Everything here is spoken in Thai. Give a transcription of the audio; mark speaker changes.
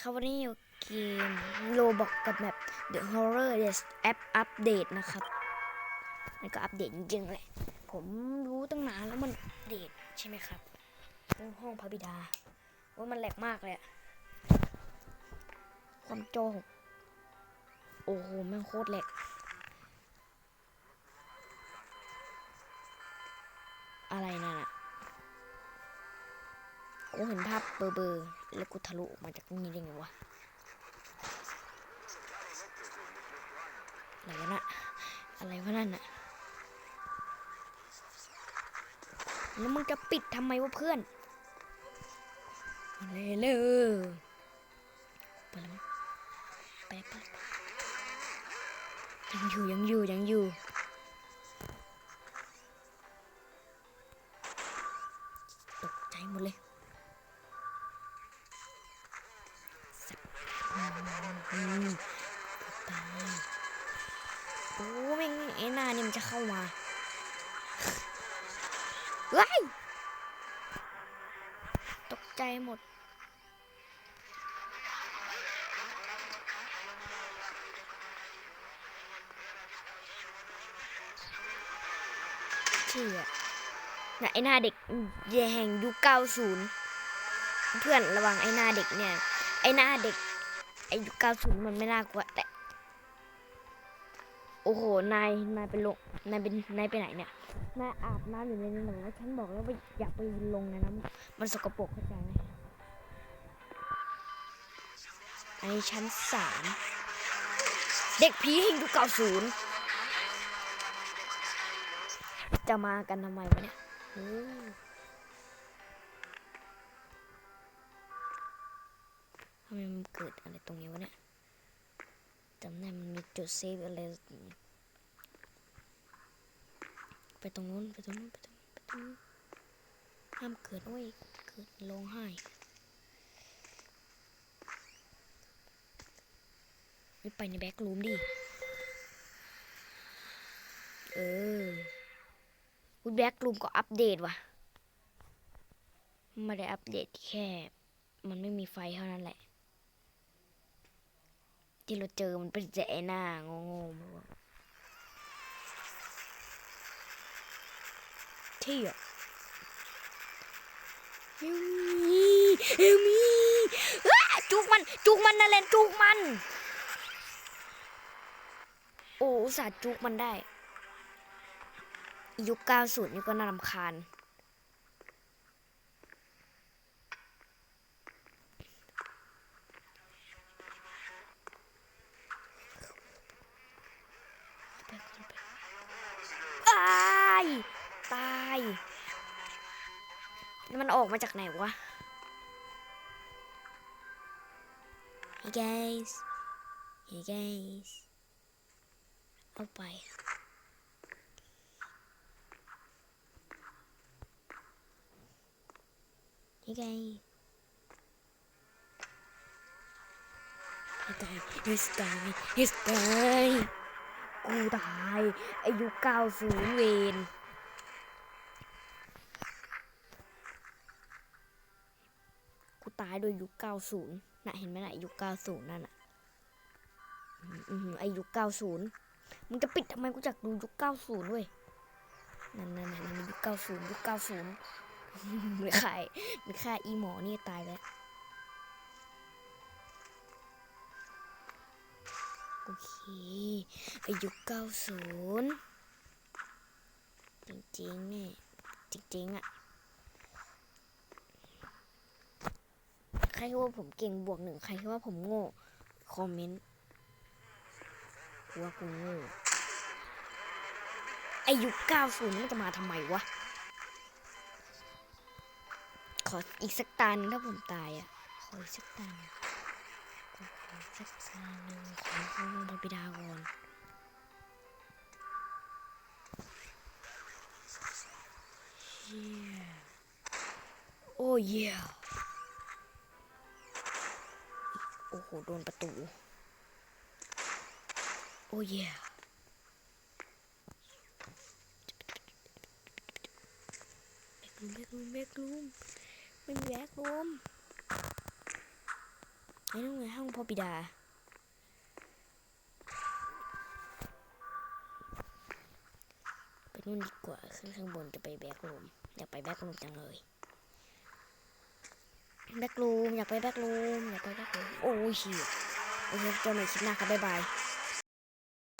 Speaker 1: ครับวันนี้อยู่เกมโลบอกกับแบบ The Horror Yes App Update นะครับ มันก็อัปเดตจริงๆแหละ ผมรู้ตั้งนานแล้วมันอัปเดตใช่ไหมครับ ห้องพระบิดา ว่ามันแหลกมากเลยอะความโจอโอ้โหแม่งโคตรแหลก กูเห็นภาพเบอร์เบอร์ๆแล้วกูทะลุออกมาจากตรงนี้ได้ไงวะอะไรนอะอะไรวะนั่นอะแล้วมึงจะปิดทำไมวะเพื่อนเลยไปแล้วมั้ยไปไปไปยังอยู่ยังอยู่ยังอยู่ตกใจหมดเลย อืมตายโอ้แม่งไอ้หน้านี่มันจะเข้ามาเฮ้ยตกใจหมดเชี่ยน่ะไอหน้าเด็กแห่งยุคเก้าศูนย์เพื่อนระวังไอหน้าเด็กเนี่ย ไอหน้าเด็ก ไอยุคเก้าศูนย์มันไม่น่ากลัวแต่ โอ้โห นาย นายไปลง นายเป็น นายไปไหนเนี่ย นายอาบน้ำอยู่ในนี้หนูว่าฉันบอกแล้วว่าอย่าไปลงในน้ำมันสกปรกเข้าใจไหมอันนี้ชั้นสาม เด็กผีหิงยุคเก้าศูนย์จะมากันทำไมวะเนี่ย ทำไมมันเกิดอะไรตรงนี้วะเนี่ยจำได้มันมีจุดเซฟอะไร ไปตรงนู้นไปตรงนู้นไปตรงนู้นไปตรงนู้นห้ามเกิดโอ้ยเกิดร้องไห้ไม่ไปในแบ็กรูมดิ เออคุณแบ็กรูมก็อัปเดตว่ะ ไม่ได้อัปเดตแค่ มันไม่มีไฟเท่านั้นแหละ ที่เราเจอมันเป็นแต่ไอ้หน้างงๆมาวะเที่ยเฮลมีเฮลมีอ้จุกมัน จุกมันนั่นแหละจุกมัน โอ้อุตส่าห์จุกมันได้ ยุค90นี่ก็น่ารำคาญ ตาย ตายแล้ว มันออกมาจากไหนวะ Hey guys Hey guys เอาไป Hey guys ให้ตายให้ตายให้ตายกูตาย อายุเก้าศูนย์เวน ตายโดยยุคเก้าศูนย์น่ะเห็นไหมน่ะยุเก้าศูนย์นั่นน่ะอืมอืมอายุเก้าศูนย์มึงจะปิดทำไมกูจักดูยุคเก้วยนั่นนั่นนั่นมันยุคเก้าศูนย์ยุคเก้าศูนย์ไม่ขายไม่ฆ่าอีหมอนี่ตายแล้วโอเคอายุเก้าศูนย์จริงๆเนี่ยจริงๆอะ ครคิดว่าผมเก่งบวกหนึ่งใครคิดว่าผมโง่ คอมเมนต์ว่ากูโง่อายุเก้าศูนย์มันจะมาทำไมวะ ขออีกสักตาหนึ่งถ้าผมตายอะ ขออีกสักตาหนึ่งขออีกสักตาหนึ่งขอพระองค์พระบิดาก่อนเชี่ยโอ้เย่ โอ้โห โดนประตู โอ้เย่แบกรูมแบกรูมแบกรูมไม่มีแบกรูมไอ้นู่นไงห้องพ่อบิดาไปนู่นดีกว่าขึ้นข้างบนจะไปแบ็กรูมอยากไปแบ็กรูมจังเลย แบ็กรูมอยากไปแบ็กรูมอยากไปแบ็กรูมโอ้ยโอเคเจอกันใหม่คลิปหน้าครับบ๊ายบาย